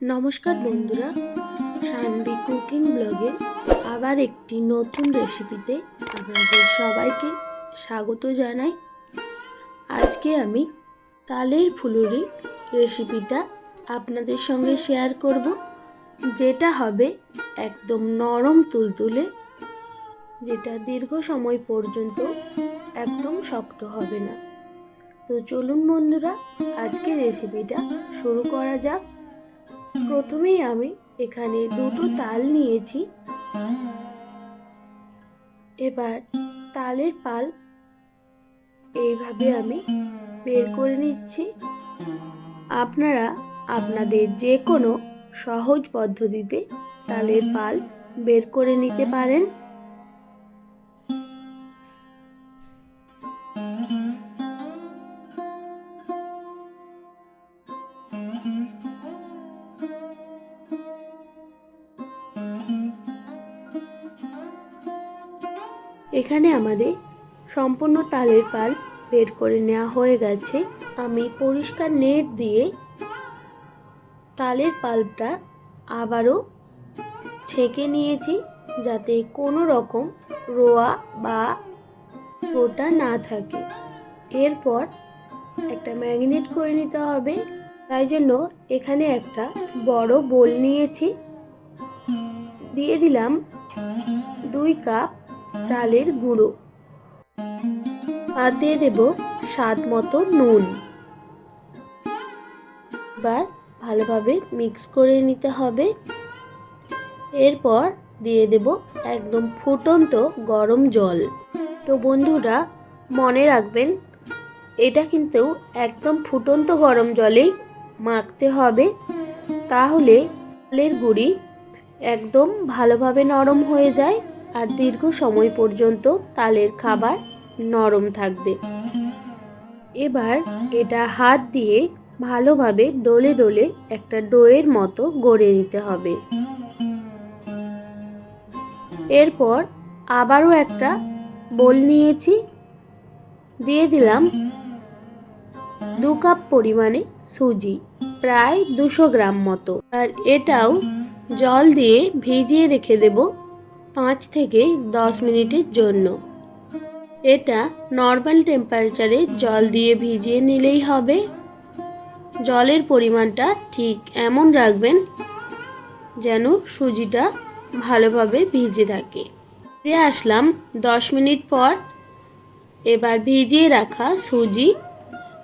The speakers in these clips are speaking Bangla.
নমস্কার বন্ধুরা সানবি কুকিং ব্লগে আবার একটি নতুন রেসিপিতে আপনাদের সবাইকে স্বাগত জানাই। আজকে আমি তালের ফুলুরি রেসিপিটা আপনাদের সঙ্গে শেয়ার করব, যেটা হবে একদম নরম তুলতুলে, যেটা দীর্ঘ সময় পর্যন্ত একদম শক্ত হবে না। তো চলুন বন্ধুরা আজকে রেসিপিটা শুরু করা যাক। প্রথমেই আমি এখানে দুটো তাল নিয়েছি। এবার তালের পাল এইভাবে আমি বের করে নিচ্ছি। আপনারা আপনাদের যে কোনো সহজ পদ্ধতিতে তালের পাল বের করে নিতে পারেন। এখানে আমাদের সম্পূর্ণ তালের পাল বের করে নেওয়া হয়ে গেছে। আমি পরিষ্কার নেট দিয়ে তালের পাল্পটা আবারও ছেঁকে নিয়েছি যাতে কোনো রকম রোয়া বা গোটা না থাকে। এরপর একটা ম্যাগনেট করে নিতে হবে। তাই জন্য এখানে একটা বড় বোল নিয়েছি। দিয়ে দিলাম দুই কাপ চালের গুঁড়ো। আর দিয়ে দেব স্বাদ মতো নুন। এবার ভালোভাবে মিক্স করে নিতে হবে। এরপর দিয়ে দেব একদম ফুটন্ত গরম জল। তো বন্ধুরা, মনে রাখবেন, এটা কিন্তু একদম ফুটন্ত গরম জলেই মাখতে হবে। তাহলে চালের গুঁড়ি একদম ভালোভাবে নরম হয়ে যায়। আর দীর্ঘ সময় পর্যন্ত তালের খাবার নরম থাকবে। এবার এটা হাত দিয়ে ভালোভাবে ডলে ডলে একটা ডোয়ের মতো গড়ে নিতে হবে। এরপর আবারও একটা বোল নিয়েছি। দিয়ে দিলাম দু কাপ পরিমাণে সুজি, প্রায় দুশো গ্রাম মতো। আর এটাও জল দিয়ে ভিজিয়ে রেখে দেবো পাঁচ থেকে দশ মিনিটের জন্য। এটা নর্মাল টেম্পারেচারে জল দিয়ে ভিজিয়ে নিলেই হবে। জলের পরিমাণটা ঠিক এমন রাখবেন যেন সুজিটা ভালোভাবে ভিজে থাকে। ফিরে আসলাম দশ মিনিট পর। এবার ভিজিয়ে রাখা সুজি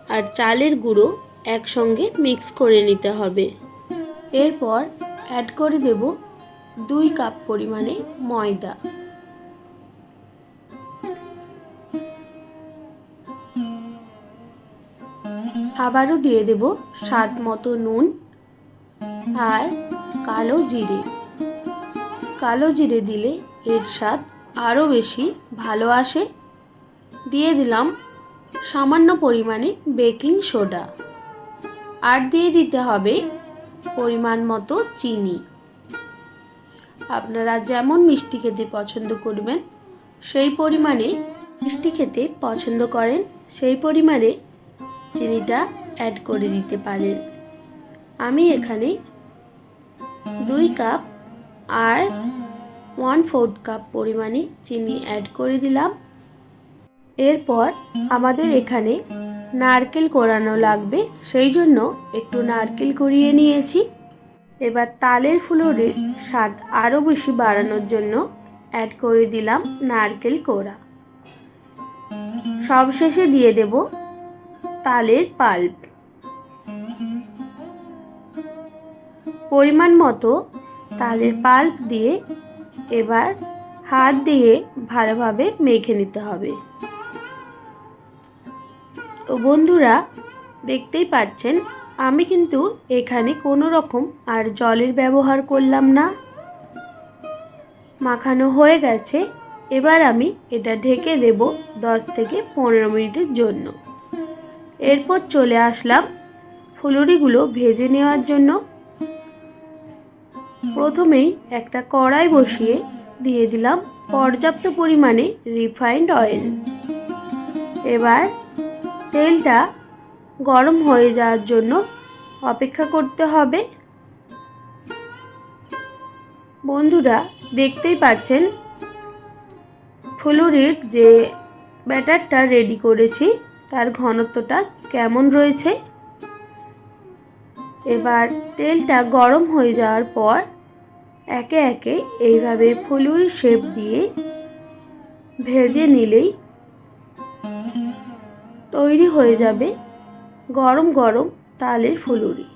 আর চালের গুঁড়ো একসঙ্গে মিক্স করে নিতে হবে। এরপর অ্যাড করে দেব দুই কাপ পরিমাণে ময়দা। আবারও দিয়ে দেব স্বাদ মতো নুন আর কালো জিরে। কালো জিরে দিলে এর স্বাদ আরও বেশি ভালো আসে। দিয়ে দিলাম সামান্য পরিমাণে বেকিং সোডা। আর দিয়ে দিতে হবে পরিমাণ মতো চিনি। আপনারা যেমন মিষ্টি খেতে পছন্দ করবেন, সেই পরিমাণে মিষ্টি খেতে পছন্দ করেন, সেই পরিমাণে চিনিটা অ্যাড করে দিতে পারেন। আমি এখানে দুই কাপ আর ওয়ান ফোর্থ কাপ পরিমাণে চিনি অ্যাড করে দিলাম। এরপর আমাদের এখানে নারকেল কোরানো লাগবে, সেই জন্য একটু নারকেল কুড়িয়ে নিয়েছি। এবার তালের ফুলুরির স্বাদ আরও বেশি বাড়ানোর জন্য অ্যাড করে দিলাম নারকেল কোড়া। সবশেষে দিয়ে দেব তালের পাল্প। পরিমাণ মতো তালের পাল্প দিয়ে এবার হাত দিয়ে ভালোভাবে মেখে নিতে হবে। তো বন্ধুরা, দেখতেই পাচ্ছেন আমি কিন্তু এখানে কোনো রকম আর জলের ব্যবহার করলাম না। মাখানো হয়ে গেছে। এবার আমি এটা ঢেকে দেব দশ থেকে পনেরো মিনিটের জন্য। এরপর চলে আসলাম ফুলুরিগুলো ভেজে নেওয়ার জন্য। প্রথমেই একটা কড়াই বসিয়ে দিয়ে দিলাম পর্যাপ্ত পরিমাণে রিফাইন্ড অয়েল এবার তেলটা গরম হয়ে যাওয়ার জন্য অপেক্ষা করতে হবে। বন্ধুরা, দেখতেই পাচ্ছেন ফুলুরির যে ব্যাটারটা রেডি করেছি, তার ঘনত্বটা কেমন রয়েছে? এবার তেলটা গরম হয়ে যাওয়ার পর একে একে এইভাবে ফুলুরি শেপ দিয়ে ভেজে নিলেই তৈরি হয়ে যাবে। গরম গরম তালের ফুলুরি।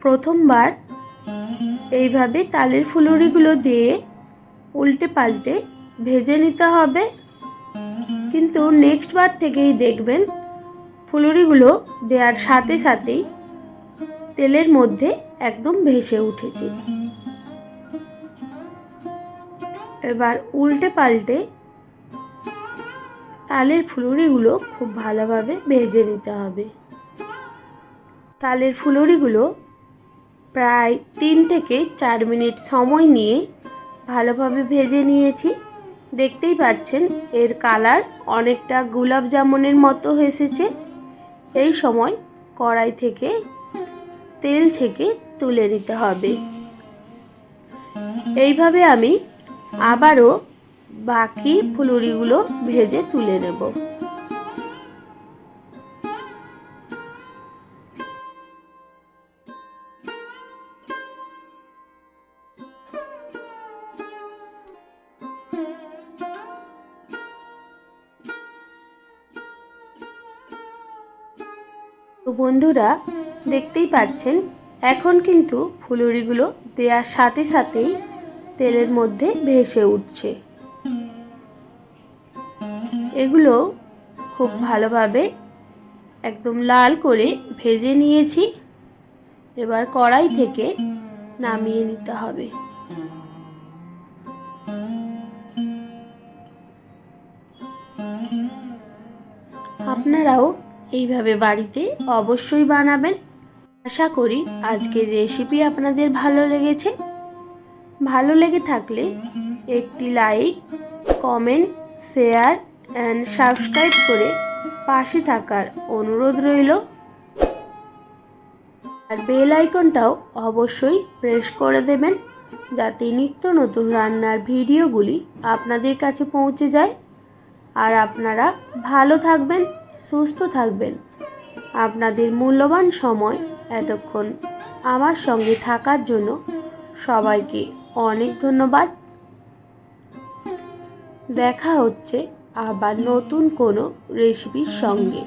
প্রথমবার এইভাবে তালের ফুলুরিগুলো দিয়ে উল্টে পাল্টে ভেজে নিতে হবে। কিন্তু নেক্সট বার থেকেই দেখবেন ফুলুরিগুলো দেওয়ার সাথে সাথেই তেলের মধ্যে একদম ভেসে উঠেছে। এবার উল্টে পাল্টে তালের ফুলুরিগুলো খুব ভালোভাবে ভেজে নিতে হবে। তালের ফুলুরিগুলো প্রায় তিন থেকে চার মিনিট সময় নিয়ে ভালোভাবে ভেজে নিয়েছি। দেখতেই পাচ্ছেন, এর কালার অনেকটা গোলাপ জামুনের মতো এসেছে। এই সময় কড়াই থেকে তেল ছেঁকে তুলে নিতে হবে। এইভাবে আমি আবারও বাকি ফুলুরিগুলো ভেজে তুলে নেব। বন্ধুরা, দেখতেই পাচ্ছেন, এখন কিন্তু ফুলুরিগুলো দেওয়ার সাথে সাথেই তেলের মধ্যে ভেসে উঠছে। এগুলো খুব ভালোভাবে একদম লাল করে ভেজে নিয়েছি। এবার কড়াই থেকে নামিয়ে নিতে হবে। আপনারাও এইভাবে বাড়িতে অবশ্যই বানাবেন। আশা করি আজকের রেসিপি আপনাদের ভালো লেগেছে। ভালো লেগে থাকলে একটি like, comment, share and subscribe করে পাশে থাকার অনুরোধ রইল। আর বেল আইকনটাও অবশ্যই প্রেস করে দেবেন যাতে নিত্য নতুন রান্নার ভিডিওগুলি আপনাদের কাছে পৌঁছে যায়। আর আপনারা ভালো থাকবেন, সুস্থ থাকবেন। আপনাদের মূল্যবান সময় এতক্ষণ আমার সঙ্গে থাকার জন্য সবাইকে অনেক ধন্যবাদ। দেখা হচ্ছে আবার নতুন কোনো রেসিপির সঙ্গে।